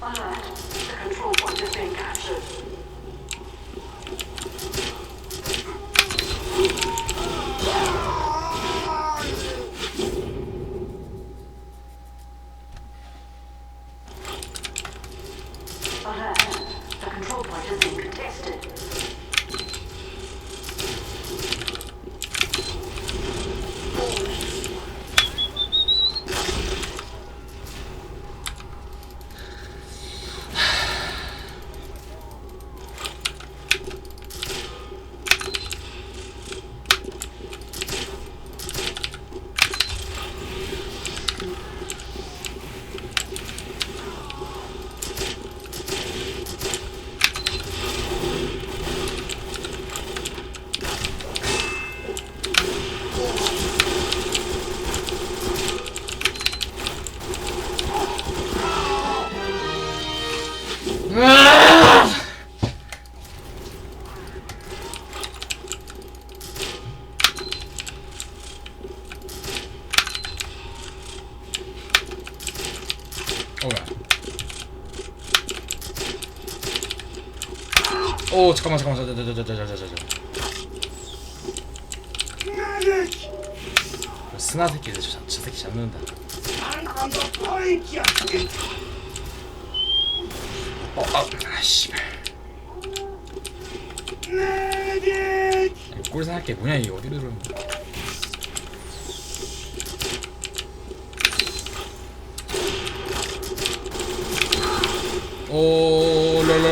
啊，这个触控就经被卡。 오 잠깐만 잠깐만 저저저저저저저 스나 새끼 저, 저, 저 새끼 잡는다. 어, 아, 아, 씨발. 꼴 생각할 게 뭐냐 이게 어디로 거야? 오, 일로 일로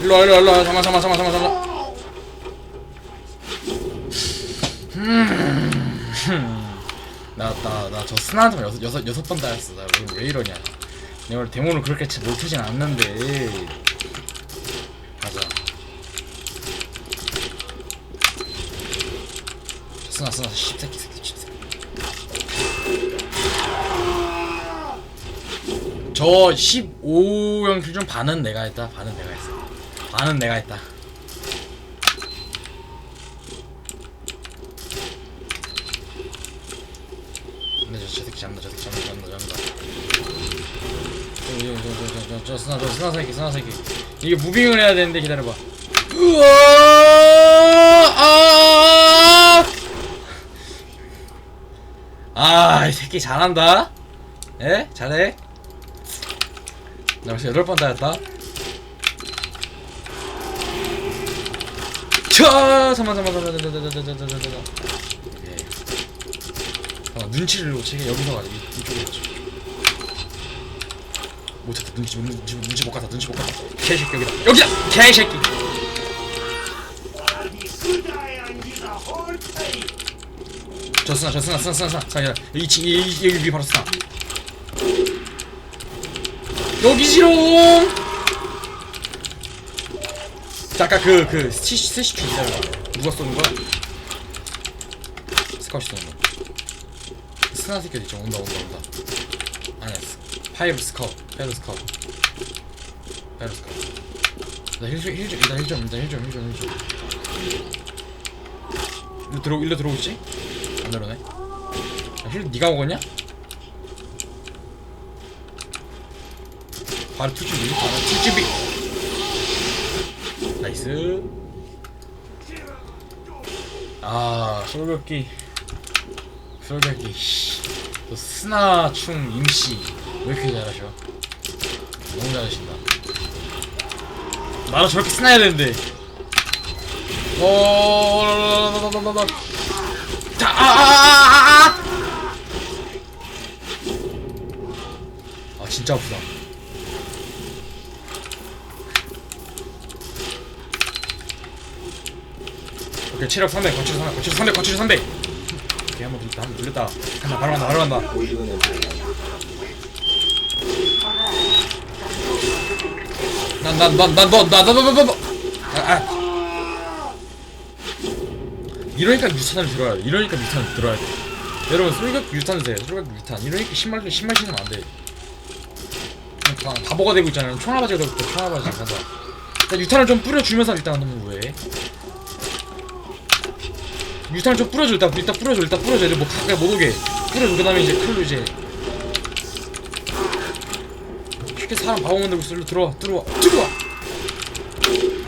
일로 일로 일로 일로 잠만 잠만 잠만 잠만 잠만. 나나나 저 스나한테 여섯 여섯 여섯 번 따였어. 나 왜, 왜 이러냐? 내가 원래 데모를 그렇게 치- 못 트진 않는데. 가자. 스나 스나 십새끼 새끼 십새끼. 저 15형 킬중 반은 내가 했다. 반은 내가 했어. 반은 내가 했다. 근데 저, 저 새끼 잡는다. 저 새끼 잡는다. 잡는다. 잡는다. 저저저저저 스나 저 스나 새끼 스나 새끼 이게 무빙을 해야 되는데 기다려봐 우와 아아이 새끼 잘한다 예 잘해 나 벌써 여덟 번 따였다 자 잠만 잠만 잠만 잠만 눈치를 놓치게 여기서 가지 이쪽에 놓치게 못 찾다. 눈치 눈치 눈치 못 갔다. 눈치 못 갔다. 개새끼 여기다. 여기다. 개새끼. 저 쓰나 저 쓰나 쓰나 쓰나 쓰나 쓰나 여기 치- 여기 여기 여기 바로 쓰나. 여기 지롱. 자, 아까 그, 그, 스시, 주 있잖아. 누가 쏘는 거야? 스카웃이 쏘는 거. 스나 새끼 어디 있죠? 온다, 온다, 온다. 아니야, 스- 파이브 스카웃. 파이브 스카웃. 파이브 스카웃. 나 힐, 좀- 힐, 좀, 일단 힐 좀, 일단 힐 좀, 힐 좀, 힐 좀. 일로 들어, 일로 들어오지? 안 들어오네. 야, 힐, 니가 먹었냐? 바로 투준비, 바로 투준비. 나이스. 아, 솔격기. 솔격기. 씨. 또 스나충 임씨. 왜 이렇게 잘하셔? 너무 잘하신다. 나도 저렇게 스나야 되는데. 오, 자, 아, 진짜 아프다. 오케이 체력 300 거치력 300 거치력 300 거치력 300 오케이 한번 눌렀다 한번 눌렀다 간다 바로 간다 바로 간다 난난난난너나너너너너. 아, 이러니까 유탄을 들어야 돼 이러니까 유탄을 들어야 돼. 여러분 솔격 유탄 드세요. 솔격 유탄. 이러니까 신발 신발 신으면 안 돼. 그냥 바- 바보가 되고 있잖아요. 총알바지가 되고 총알바지. 간다. 일단 유탄을 좀 뿌려주면서 일단 너무 왜 유탄을 좀 뿌려줘. 일단 일단 뿌려줘. 일단 뿌려줘. 이제 뭐 가까이 못 오게. 뿌려줘. 그 다음에 이제 칼로 이제 이렇게 사람 바보 만들고 있어. 일로 들어와. 들어와. 들어와.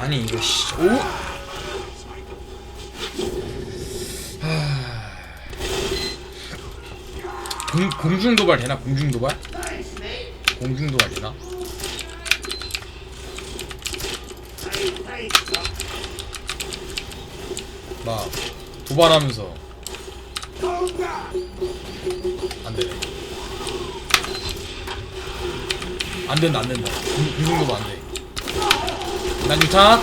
아니 이거 씨. 오. 하... 공, 공중도발 되나? 공중도발? 공중도발 되나? 막 도발하면서 안 되네. 안 된다 안 된다. 공- 공중도발 안 돼. 난 유탄.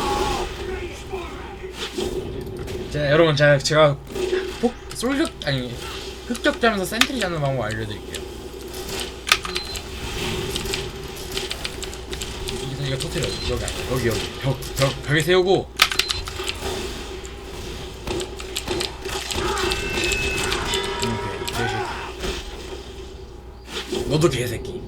자 여러분 제가 제가 폭 솔격 아니 흑격자면서 센트리 잡는 방법 알려드릴게요. 이거 이거 터트려 여기 여기 여기 벽, 벽 벽에 세우고 오케이 개새끼 너도 개새끼